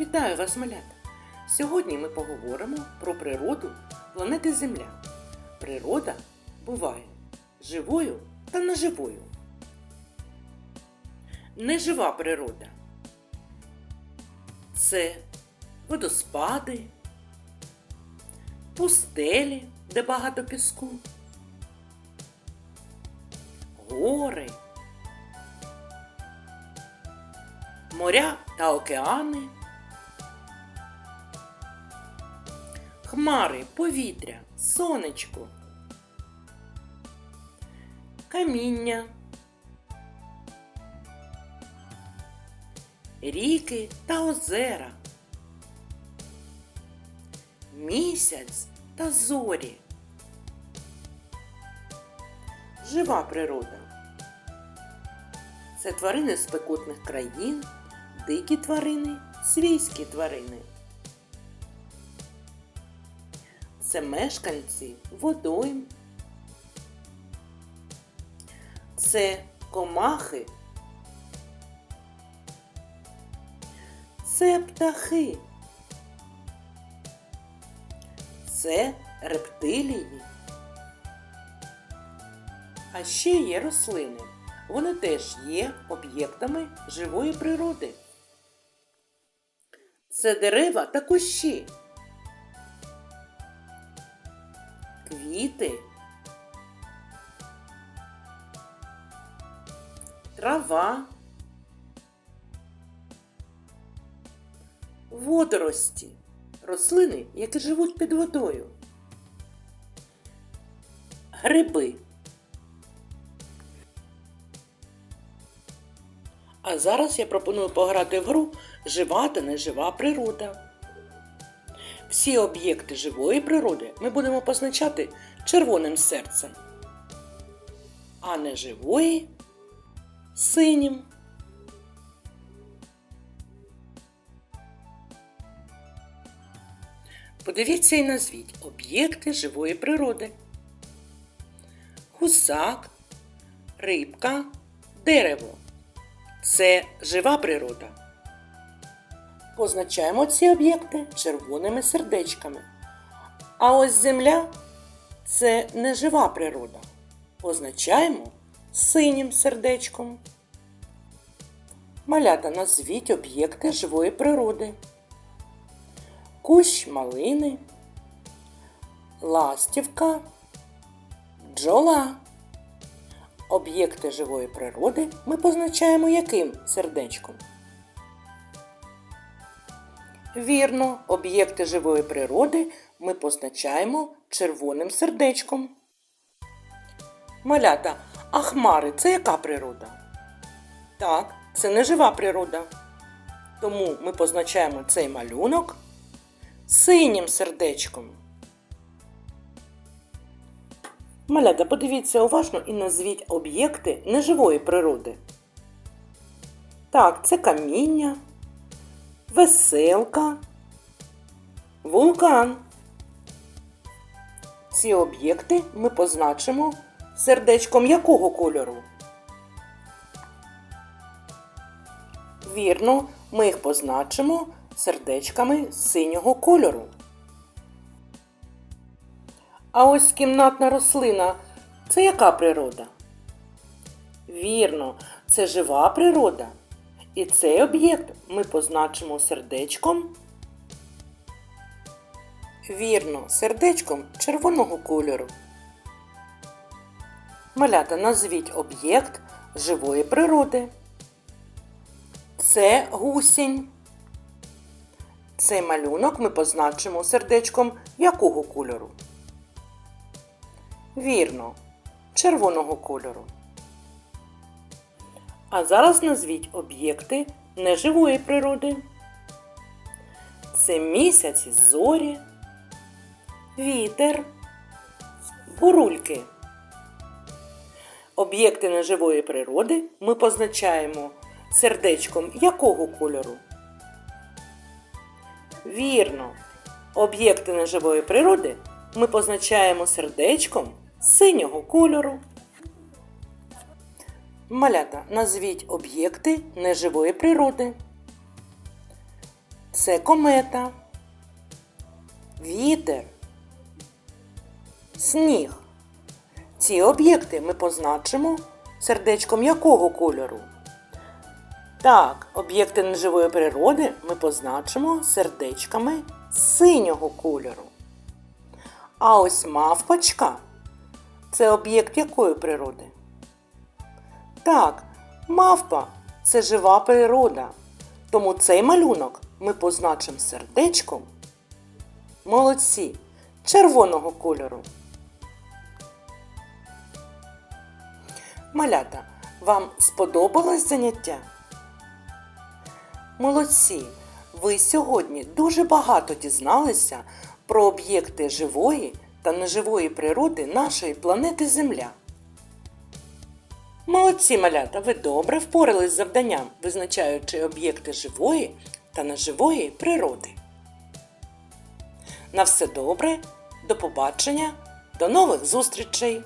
Вітаю вас, малята! Сьогодні ми поговоримо про природу планети Земля. Природа буває живою та неживою. Нежива природа це водоспади, пустелі, де багато піску, гори, моря та океани. Хмари, повітря, сонечко, каміння, ріки та озера, місяць та зорі. Жива природа. Це тварини спекотних країн, дикі тварини, свійські тварини. Це мешканці водойм. Це комахи. Це птахи. Це рептилії. А ще є рослини. Вони теж є об'єктами живої природи. Це дерева та кущі. Квіти, трава, водорості, рослини, які живуть під водою, гриби. А зараз я пропоную пограти в гру Жива та нежива природа. Всі об'єкти живої природи ми будемо позначати червоним серцем, а неживої синім. Подивіться і назвіть об'єкти живої природи. Гусак, рибка, дерево. Це жива природа. Позначаємо ці об'єкти червоними сердечками. А ось земля це нежива природа. Позначаємо синім сердечком. Малята назвіть об'єкти живої природи. Кущ малини, ластівка, бджола. Об'єкти живої природи ми позначаємо яким сердечком? Вірно, об'єкти живої природи ми позначаємо червоним сердечком. Малята, а хмари це яка природа? Так, це не жива природа. Тому ми позначаємо цей малюнок синім сердечком. Малята, подивіться уважно і назвіть об'єкти неживої природи. Так, це каміння веселка, вулкан. Ці об'єкти ми позначимо сердечком якого кольору? Вірно, ми їх позначимо сердечками синього кольору. А ось кімнатна рослина це яка природа? Вірно, це жива природа. І цей об'єкт ми позначимо сердечком. Вірно, сердечком червоного кольору. Малята назвіть об'єкт живої природи. Це гусінь. Цей малюнок ми позначимо сердечком якого кольору? Вірно, червоного кольору. А зараз назвіть об'єкти неживої природи. Це місяць зорі, вітер, бурульки. Об'єкти неживої природи ми позначаємо сердечком якого кольору? Вірно, об'єкти неживої природи ми позначаємо сердечком синього кольору. Малята, назвіть об'єкти неживої природи. Це комета, вітер, сніг. Ці об'єкти ми позначимо сердечком якого кольору? Так, об'єкти неживої природи ми позначимо сердечками синього кольору. А ось мавпочка це об'єкт якої природи? Так, мавпа це жива природа. Тому цей малюнок ми позначимо сердечком. Молодці червоного кольору. Малята, вам сподобалось заняття? Молодці! Ви сьогодні дуже багато дізналися про об'єкти живої та неживої природи нашої планети Земля. Молодці малята, ви добре впорались з завданням, визначаючи об'єкти живої та неживої природи. На все добре, до побачення, до нових зустрічей!